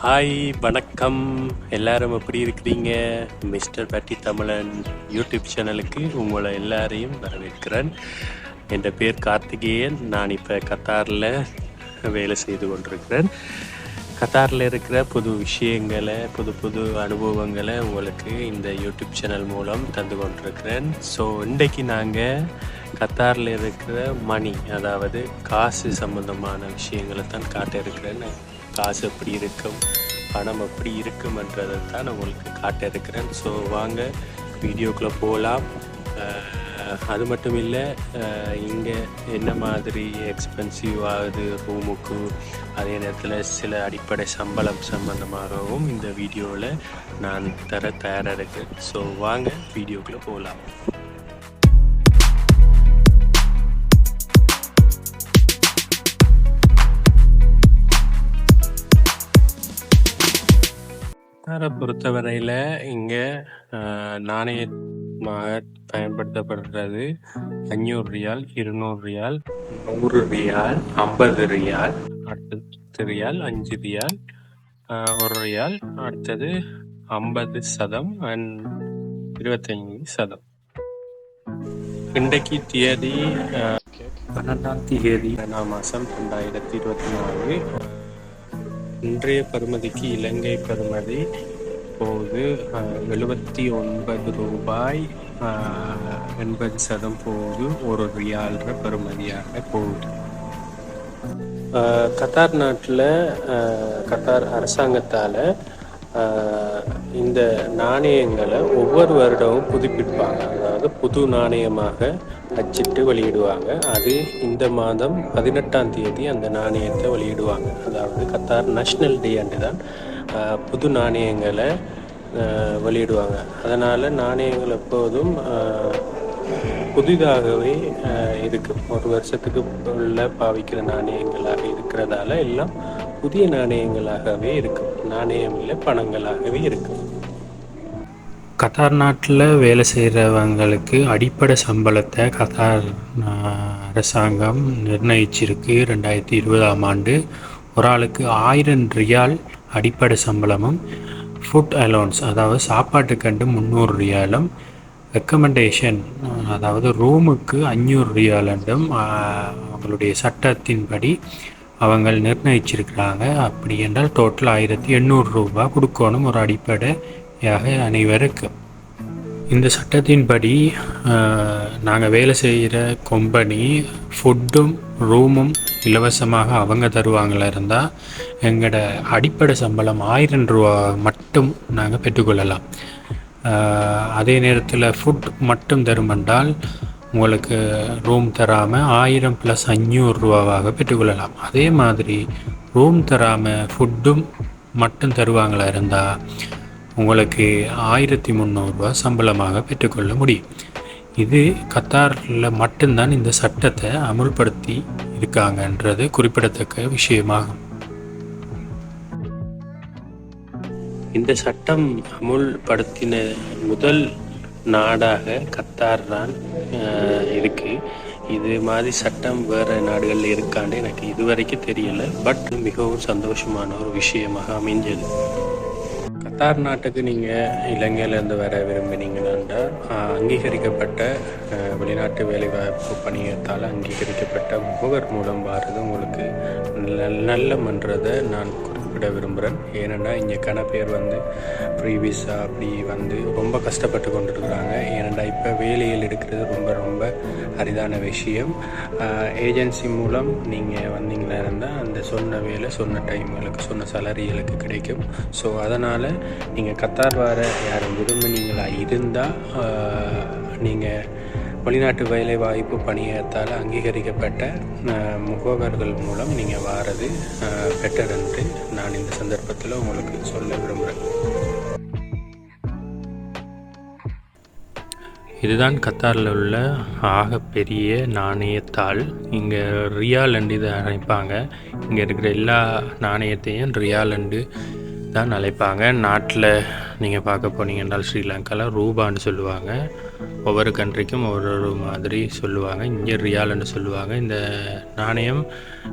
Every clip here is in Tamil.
ஹாய் வணக்கம். எல்லாரும் எப்படி இருக்கிறீங்க? மிஸ்டர் பட்டி தமிழன் யூடியூப் சேனலுக்கு உங்களை எல்லாரையும் வரவேற்கிறேன். என் பேர் கார்த்திகேயன். நான் இப்போ கத்தாரில் வேலை செய்து கொண்டிருக்கிறேன். கத்தாரில் இருக்கிற புது விஷயங்களை புது புது அனுபவங்களை உங்களுக்கு இந்த யூடியூப் சேனல் மூலம் தந்து கொண்டிருக்கிறேன். ஸோ இன்றைக்கு நாங்கள் கத்தாரில் இருக்கிற மணி அதாவது காசு சம்பந்தமான விஷயங்களை தான் காட்ட இருக்கிறேன்னு காசு எப்படி இருக்கும்? பணம் எப்படி இருக்கும்ன்றதை தான் நான் உங்களுக்கு காட்ட இருக்கிறேன் ஸோ வாங்க வீடியோக்குள்ளே போகலாம். அது மட்டும் இல்லை இங்கே என்ன மாதிரி எக்ஸ்பென்சிவ் ஆகுது ரூமுக்கு அதே நேரத்தில் சில அடிப்படை சம்பளம் சம்பந்தமாகவும் இந்த வீடியோவில் நான் தர தயாராக இருக்கேன். ஸோ வாங்க வீடியோக்குள்ளே போகலாம். கத்தாரை பொறுத்தவரையில் இங்கே நாணயமாக பயன்படுத்தப்படுறது அஞ்சூறு ரியால் இருநூறு ரியால் நூறு ரியால் ஐம்பது ரியால் அடுத்தது ரியால் அஞ்சு ரியால் ஒரு ரியால் அடுத்தது ஐம்பது சதம் அண்ட் இருபத்தஞ்சு சதம். இன்றைக்கு தேதி பன்னெண்டாம் தேதி மாதம் ரெண்டாயிரத்தி இருபத்தி நாலு இன்றைய பருமதிக்கு இலங்கை பருமதி. போகுது எழுபத்தி ஒன்பது ரூபாய் எண்பது சதம் போகுது ஒரு ரியால்ற பருமதியாக போகுது. கத்தார் நாட்டில் கத்தார் அரசாங்கத்தால் இந்த நாணயங்களை ஒவ்வொரு வருடமும் புதுப்பிப்பாங்க. புது நாணயமாக அச்சிட்டு வெளியிடுவாங்க. அது இந்த மாதம் பதினெட்டாம் தேதி அந்த நாணயத்தை வெளியிடுவாங்க. அதாவது கத்தார் நேஷ்னல் டே அன்று தான் புது நாணயங்களை வெளியிடுவாங்க. அதனால் நாணயங்கள் எப்போதும் புதிதாகவே இருக்கு இருக்கும் ஒரு வருஷத்துக்கு உள்ள பாவிக்கிற நாணயங்களாக இருக்கிறதால எல்லாம் புதிய நாணயங்களாகவே இருக்கும். நாணயம் இல்லை பணங்களாகவே இருக்கும். கத்தார் நாட்டில் வேலை செய்கிறவங்களுக்கு அடிப்படை சம்பளத்தை கத்தார் அரசாங்கம் நிர்ணயிச்சிருக்கு ரெண்டாயிரத்தி இருபதாம் ஆண்டு. ஒரு ஆளுக்கு ஆயிரம் ரியால் அடிப்படை சம்பளமும் ஃபுட் அலோன்ஸ் அதாவது சாப்பாட்டுக்கண்டு முந்நூறு ரியாலும் ரெக்கமெண்டேஷன் அதாவது ரூமுக்கு அஞ்சூறு ரியாலண்டும் அவங்களுடைய சட்டத்தின்படி அவங்க நிர்ணயிச்சிருக்கிறாங்க. அப்படி என்றால் டோட்டல் ஆயிரத்தி எண்ணூறு ரூபா கொடுக்கணும் ஒரு அடிப்படை யாக அனைவருக்கும். இந்த சட்டத்தின்படி நாங்கள் வேலை செய்கிற கம்பெனி ஃபுட்டும் ரூமும் இலவசமாக அவங்க தருவாங்களா இருந்தால் எங்களோட அடிப்படை சம்பளம் ஆயிரம் ரூபா மட்டும் நாங்கள் பெற்றுக்கொள்ளலாம். அதே நேரத்தில் ஃபுட் மட்டும் தருமென்றால் உங்களுக்கு ரூம் தராமல் ஆயிரம் ப்ளஸ் அஞ்சூறு ரூபாவாக பெற்றுக்கொள்ளலாம். அதே மாதிரி ரூம் தராமல் ஃபுட்டும் மட்டும் தருவாங்களா இருந்தால் உங்களுக்கு ஆயிரத்தி முந்நூறுரூவா சம்பளமாக பெற்றுக்கொள்ள முடியும். இது கத்தாரில் மட்டும்தான் இந்த சட்டத்தை அமுல்படுத்தி இருக்காங்கன்றது குறிப்பிடத்தக்க விஷயமாகும். இந்த சட்டம் அமுல்படுத்தின முதல் நாடாக கத்தார் தான் ஆஹ், இருக்கு. இது மாதிரி சட்டம் வேற நாடுகளில் இருக்காண்டு எனக்கு இதுவரைக்கும் தெரியல. பட் மிகவும் சந்தோஷமான ஒரு விஷயமாக அமைஞ்சது. கத்தார் நாட்டுக்கு நீங்கள் இலங்கையிலேருந்து வர விரும்பினீங்கன்னா அங்கீகரிக்கப்பட்ட வெளிநாட்டு வேலைவாய்ப்பு பணியத்தால் அங்கீகரிக்கப்பட்ட முகவர் மூலம் வர்றது உங்களுக்கு நல்ல மன்றதை நான் குறிப்பிட விரும்புகிறேன் ஏன்னா இங்கே கன பேர் வந்து ஃப்ரீ விசா அப்படி வந்து ரொம்ப கஷ்டப்பட்டு கொண்டிருக்கிறாங்க. ஏனெண்டா இப்போ வேலையில் எடுக்கிறது ரொம்ப ரொம்ப அரிதான விஷயம். ஏஜென்சி மூலம் நீங்கள் வந்தீங்களா இருந்தால் அந்த சொன்ன வேலை சொன்ன டைம்களுக்கு சொன்ன சலரிகளுக்கு கிடைக்கும். ஸோ அதனால் நீங்கள் கத்தார் வர யாரும் விரும்பினீங்களா இருந்தால் நீங்கள் வெளிநாட்டு வேலை வாய்ப்பு பணியத்தால் அங்கீகரிக்கப்பட்ட முகவர்கள் மூலம் நீங்கள் வாரது பெட்டர் என்று நான் இந்த சந்தர்ப்பத்தில் உங்களுக்கு சொல்ல விரும்புகிறேன். இதுதான் கத்தாரில் உள்ள ஆக பெரிய நாணயத்தாள். இங்கே ரியால் அண்டு இதை அழைப்பாங்க இங்கே இருக்கிற எல்லா நாணயத்தையும் ரியால் அண்டு தான் அழைப்பாங்க நாட்டில் நீங்கள் பார்க்க போனீங்க என்றால் ஸ்ரீலங்காவில் ரூபான்னு சொல்லுவாங்க. ஒவ்வொரு கண்ட்ரிக்கும் ஒவ்வொரு மாதிரி சொல்லுவாங்க. இங்கே ரியால்னு சொல்லுவாங்க. இந்த நாணயம்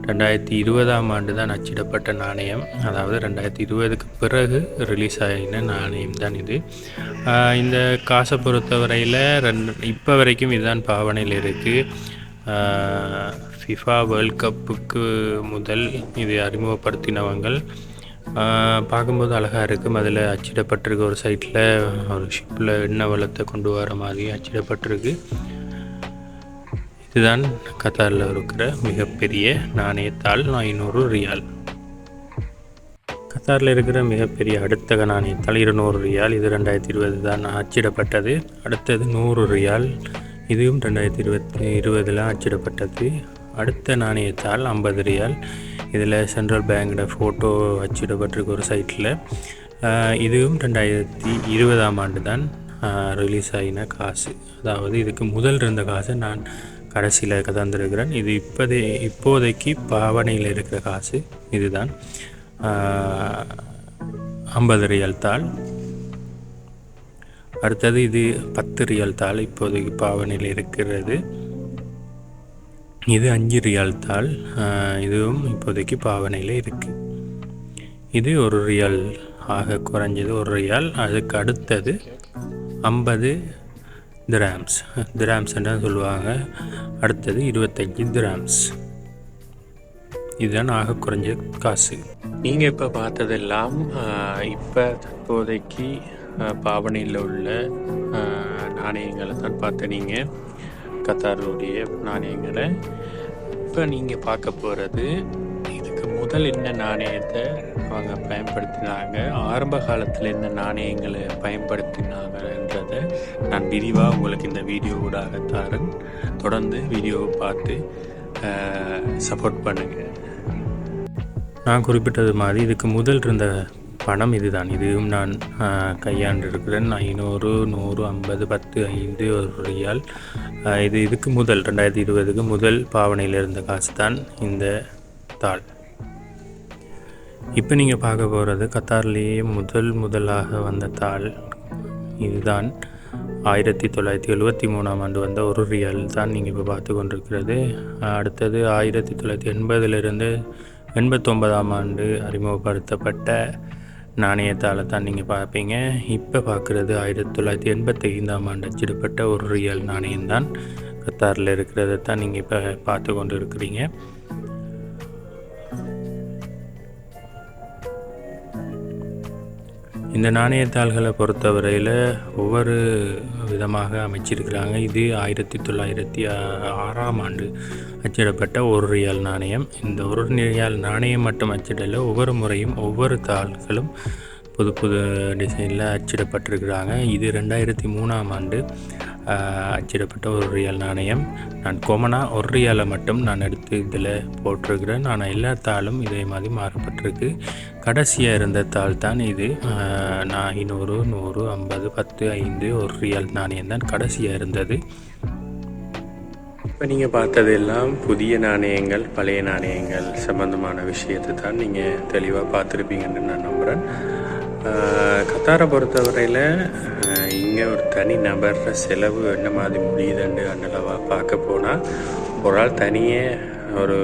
ரெண்டாயிரத்தி இருபதாம் ஆண்டு தான் அச்சிடப்பட்ட நாணயம். அதாவது ரெண்டாயிரத்தி இருபதுக்கு பிறகு ரிலீஸ் ஆகின நாணயம் தான் இது. இந்த காசை பொறுத்தவரையில் ரெண்டு இப்போ வரைக்கும் இதுதான் பாவனையில் இருக்குது ஃபிஃபா வேர்ல்ட் கப்புக்கு முதல் இதை அறிமுகப்படுத்தினவங்கள் பார்க்கும்போது அழகாக இருக்கும். அதில் அச்சிடப்பட்டிருக்கு ஒரு சைட்டில் ஒரு ஷிப்பில் எண்ணெய் வளத்தை கொண்டு வர மாதிரி அச்சிடப்பட்டிருக்கு. இதுதான் கத்தாரில் இருக்கிற மிகப்பெரிய நாணயத்தாள் ஐநூறு ரியால். கத்தாரில் இருக்கிற மிகப்பெரிய அடுத்த நாணயத்தால் இருநூறு ரியால். இது ரெண்டாயிரத்தி இருபது தான் அச்சிடப்பட்டது. அடுத்தது நூறு ரியால். இதுவும் ரெண்டாயிரத்தி இருபத்தி இருபதில் அச்சிடப்பட்டது. அடுத்த நாணயத்தால் ஐம்பது ரியால். இதில் சென்ட்ரல் பேங்கோட ஃபோட்டோ அச்சிடப்பட்டிருக்க ஒரு சைட்டில் இதுவும் ரெண்டாயிரத்தி இருபதாம் ஆண்டு தான் ரிலீஸ் ஆகின காசு. அதாவது இதுக்கு முதல் இருந்த காசை நான் கடைசியில் தந்திருக்கிறேன் இது இப்போதே இப்போதைக்கு பாவனையில் இருக்கிற காசு இதுதான். ஐம்பது ரியல் தாள். அடுத்தது இது பத்து ரியல் தாள் இப்போதைக்கு பாவனையில் இருக்கிறது. இது அஞ்சு ரியால் தாள் இதுவும் இப்போதைக்கு பாவனையில் இருக்குது இது ஒரு ரியால் ஆக குறைஞ்சது ஒரு ரியால் அதுக்கு அடுத்தது ஐம்பது திராம்ஸ். திராம்ஸ்ன்னு சொல்லுவாங்க? அடுத்தது இருபத்தஞ்சி திராம்ஸ். இதுதான் ஆக குறைஞ்ச காசு. நீங்கள் இப்போ பார்த்ததெல்லாம் இப்போ தற்போதைக்கு பாவனையில் உள்ள நாணயங்களை தான் பார்த்தனீங்க கத்தாருடைய நாணயங்களை. இப்போ நீங்கள் பார்க்க போகிறது இதுக்கு முதல் என்ன நாணயத்தை அவங்க பயன்படுத்தினாங்க ஆரம்ப காலத்தில் என்ன நாணயங்களை பயன்படுத்தினாங்கன்றதை நான் விரிவாக உங்களுக்கு இந்த வீடியோ ஊடாக தரேன். தொடர்ந்து வீடியோவை பார்த்து சப்போர்ட் பண்ணுங்கள் நான் குறிப்பிட்டது மாதிரி இதுக்கு முதல் இருந்த பணம் இதுதான். இதுவும் நான் கையாண்டிருக்கிறேன். ஐநூறு நூறு ஐம்பது பத்து ஐந்து ஒரு ரியால் இது இதுக்கு முதல் ரெண்டாயிரத்தி இருபதுக்கு முதல் பாவனையில் இருந்த காசு தான் இந்த தாள். இப்போ நீங்கள் பார்க்க போகிறது கத்தார்லேயே முதல் முதலாக வந்த தாள். இதுதான் ஆயிரத்தி தொள்ளாயிரத்தி எழுபத்தி மூணாம் ஆண்டு வந்த ஒரு ரியல் தான் நீங்கள் இப்போ பார்த்து கொண்டிருக்கிறது. அடுத்தது ஆயிரத்தி தொள்ளாயிரத்தி எண்பதிலிருந்து எண்பத்தொன்பதாம் ஆண்டு அறிமுகப்படுத்தப்பட்ட நாணயத்தாளை தான் நீங்கள் பார்ப்பீங்க. இப்போ பார்க்குறது ஆயிரத்தி தொள்ளாயிரத்தி எண்பத்தி ஐந்தாம் ஆண்டு அச்சிடப்பட்ட ஒரு ரியல் நாணயம்தான். கத்தாரில் இருக்கிறத தான் நீங்கள் இப்போ பார்த்து கொண்டு இருக்கிறீங்க இந்த நாணயத்தாள்களை பொறுத்தவரையில் ஒவ்வொரு விதமாக அமைச்சிருக்கிறாங்க. இது ஆயிரத்தி தொள்ளாயிரத்தி ஆறாம் ஆண்டு அச்சிடப்பட்ட ஒரு ரியால் நாணயம். இந்த ஒரு ரியால் நாணயம் மட்டும் அச்சிடல ஒவ்வொரு முறையும் ஒவ்வொரு தாள்களும் புது புது டிசைனில் அச்சிடப்பட்டிருக்கிறாங்க. இது ரெண்டாயிரத்தி மூணாம் ஆண்டு அச்சிடப்பட்ட ஒரு ரியல் நாணயம். நான் கோமனாக ஒரு ரியாலை மட்டும் நான் எடுத்து இதில் போட்டிருக்கிறேன். ஆனால் எல்லா தாளும் இதே மாதிரி மாறப்பட்டிருக்கு. கடைசியாக இருந்த தாள் தான் இது. நான் ஐநூறு நூறு ஐம்பது பத்து ஐந்து ஒரு ரியல் நாணயம் தான் கடைசியாக இருந்தது. இப்போ நீங்கள் பார்த்ததெல்லாம் புதிய நாணயங்கள் பழைய நாணயங்கள் சம்பந்தமான விஷயத்தை தான் நீங்கள் தெளிவாக பார்த்துருப்பீங்கன்னு நான் நம்புகிறேன் கத்தாரை பொறுத்தவரையில் இங்கே ஒரு தனி நபர் செலவு என்ன மாதிரி முடியுதுன்னு அண்ணளவாக பார்க்க போனால் ஒரு ஆள் தனியே ஒரு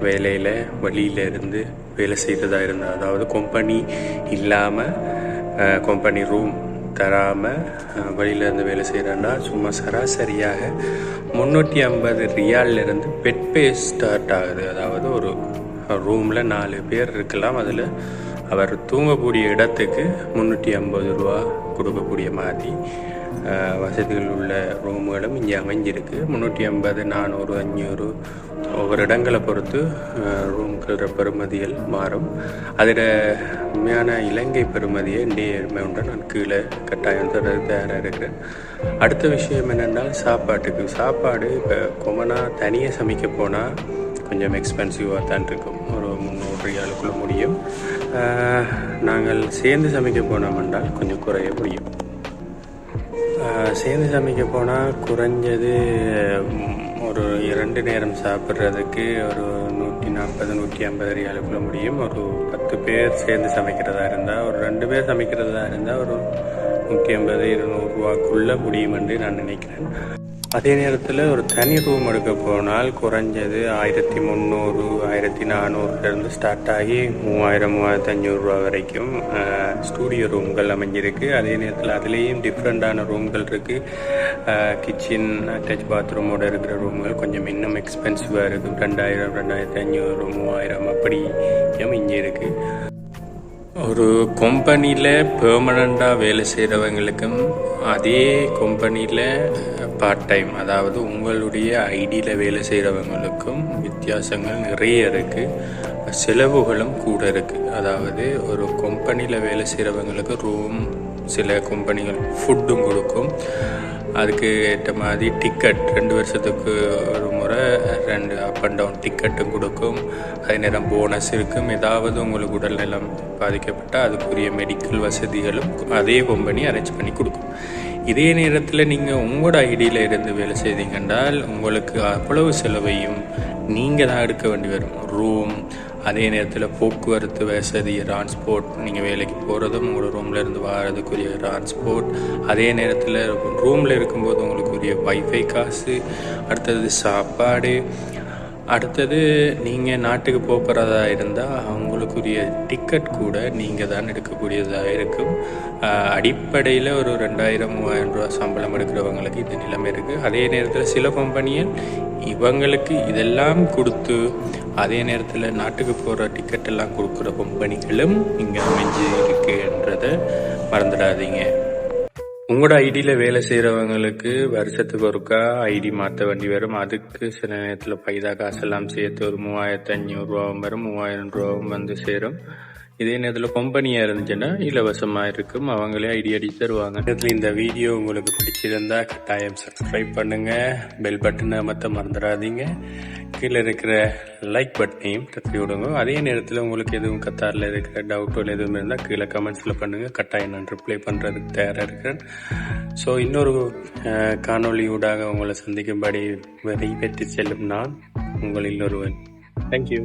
வேலையில் வழியில் இருந்து வேலை செய்கிறதா இருந்தால் அதாவது கம்பெனி இல்லாமல் கம்பெனி ரூம் தராமல் வெளியிலேருந்து வேலை செய்கிறேன்னா சும்மா சராசரியாக முந்நூற்றி ஐம்பது ரியாலிருந்து பெட் பே ஸ்டார்ட் ஆகுது. அதாவது ஒரு ரூமில் நாலு பேர் இருக்கலாம். அதில் அவர் தூங்கக்கூடிய இடத்துக்கு முந்நூற்றி ஐம்பது ரூபா கொடுக்கக்கூடிய மாதிரி. வசதிகள் உள்ள ரூமுகளும் இங்கே அமைஞ்சிருக்கு. முந்நூற்றி ஐம்பது நானூறு அஞ்சூறு ஒவ்வொரு இடங்களை பொறுத்து ரூம்கள பெறுமதிகள் மாறும். அதில் உண்மையான இலங்கை பெறுமதியை இந்திய அமௌண்ட்டை நான் கீழே கட்டாயம் தர தயாராக இருக்கிறேன். அடுத்த விஷயம் என்னென்னால் சாப்பாட்டுக்கு. சாப்பாடு இப்போ கொமனா தனியாக சமைக்க போனால் கொஞ்சம் எக்ஸ்பென்சிவாக தான் இருக்கும். ஒரு முந்நூறு ரியாலுக்குள்ள முடியும். நாங்கள் சேர்ந்து சமைக்க போனோம் என்றால் கொஞ்சம் குறைய முடியும். சேர்ந்து சமைக்க போனால் குறைஞ்சது ஒரு இரண்டு நேரம் சாப்பிட்றதுக்கு ஒரு நூற்றி நாற்பது நூற்றி ஐம்பது ரியாலுக்குள்ள முடியும். ஒரு பத்து பேர் சேர்ந்து சமைக்கிறதா இருந்தால் ஒரு ரெண்டு பேர் சமைக்கிறதா இருந்தால் ஒரு நூற்றி ஐம்பது இருநூறுவாக்குள்ளே முடியும் என்று நான் நினைக்கிறேன். அதே நேரத்தில் ஒரு தனி ரூம் எடுக்க போனால் குறைஞ்சது ஆயிரத்தி முந்நூறு ஆயிரத்தி நானூறுலேருந்து ஸ்டார்ட் ஆகி மூவாயிரம் மூவாயிரத்தி அஞ்சூறுரூவா வரைக்கும் ஸ்டூடியோ ரூம்கள் அமைஞ்சிருக்கு. அதே நேரத்தில் அதுலேயும் டிஃப்ரெண்ட்டான ரூம்கள் இருக்குது கிச்சன் அட்டாச் பாத்ரூமோட இருக்கிற ரூம்கள் கொஞ்சம் இன்னும் எக்ஸ்பென்சிவாக இருக்குது ரெண்டாயிரம் ரெண்டாயிரத்தி அஞ்சூறு மூவாயிரம் அப்படியும் இங்கே இருக்குது ஒரு கம்பெனியில் பெர்மனண்ட்டாக வேலை செய்கிறவங்களுக்கும் அதே கம்பெனியில் பார்ட் டைம் அதாவது உங்களுடைய ஐடியில் வேலை செய்கிறவங்களுக்கும் வித்தியாசங்கள் நிறைய இருக்குது செலவுகளும் கூட இருக்குது அதாவது ஒரு கம்பெனியில் வேலை செய்கிறவங்களுக்கு ரூம் சில கம்பெனிகள் ஃபுட்டும் கொடுக்கும். அதுக்கு ஏற்ற மாதிரி டிக்கெட் ரெண்டு வருஷத்துக்கு ஒரு முறை ரெண்டு அப் அண்ட் டவுன் டிக்கெட்டும் கொடுக்கும். அதே நேரம் போனஸ் இருக்கும். ஏதாவது உங்களுக்கு உடல்நலம் பாதிக்கப்பட்டால் அதுக்குரிய மெடிக்கல் வசதிகளும் அதே கம்பெனி அரேஞ்ச் பண்ணி கொடுக்கும். இதே நேரத்தில் நீங்கள் உங்களோட ஐடியில் இருந்து வேலை செய்தீங்கன்றால் உங்களுக்கு அவ்வளவு செலவையும் நீங்கள் தான் எடுக்க வேண்டி வரும். ரூம் அதே நேரத்தில் போக்குவரத்து வசதி டிரான்ஸ்போர்ட் நீங்கள் வேலைக்கு போகிறதும் உங்களோட ரூமில் இருந்து வர்றதுக்குரிய டிரான்ஸ்போர்ட் அதே நேரத்தில் ரூமில் இருக்கும்போது உங்களுக்குரிய வைஃபை காசு அடுத்தது சாப்பாடு அடுத்தது நீங்கள் நாட்டுக்கு போகிறதா இருந்தால் உங்களுக்குரிய டிக்கெட் கூட நீங்கள் தான் எடுக்கக்கூடியதாக இருக்கும். அடிப்படையில் ஒரு ரெண்டாயிரம் மூவாயிரம் ரூபா சம்பளம் எடுக்கிறவங்களுக்கு இது நிலைமை இருக்குது அதே நேரத்தில் சில கம்பெனியில் இவங்களுக்கு இதெல்லாம் கொடுத்து அதே நேரத்தில் நாட்டுக்கு போகிற டிக்கெட் எல்லாம் கொடுக்குற கம்பெனிகளும் இங்கே அமைஞ்சு இருக்குன்றதை மறந்துடாதீங்க. உங்களோட ஐடியில் வேலை செய்கிறவங்களுக்கு வருஷத்துக்கு ஒருக்கா ஐடி மாற்ற வேண்டி வரும். அதுக்கு சில நேரத்தில் பைதா காசெல்லாம் சேர்த்து ஒரு மூவாயிரத்து ஐநூறுரூவாவும் வரும். மூவாயிரம் ரூபாவும் வந்து சேரும். இதே நேரத்தில் கம்பெனியாக இருந்துச்சுன்னா இலவசமாக இருக்கும். அவங்களே ஐடி அடி தருவாங்க. நேரத்தில் இந்த வீடியோ உங்களுக்கு பிடிச்சிருந்தா கட்டாயம் சப்ஸ்கிரைப் பண்ணுங்கள் பெல் பட்டனை மற்ற மறந்துடாதீங்க. கீழே இருக்கிற லைக் பட்டனையும் தட்டி விடுங்க. அதே நேரத்தில் உங்களுக்கு எதுவும் கத்தாரில் இருக்கிற டவுட்டோ எதுவும் இருந்தால் கீழே கமெண்ட்ஸில் பண்ணுங்கள் கட்டாயம் நான் ரிப்ளை பண்ணுறதுக்கு தயாராக இருக்கிறேன். ஸோ இன்னொரு காணொலியூடாக உங்களை சந்திக்கும்படி வெறி பெற்று செல்லும் நான் உங்களில் ஒருவன் தேங்க்யூ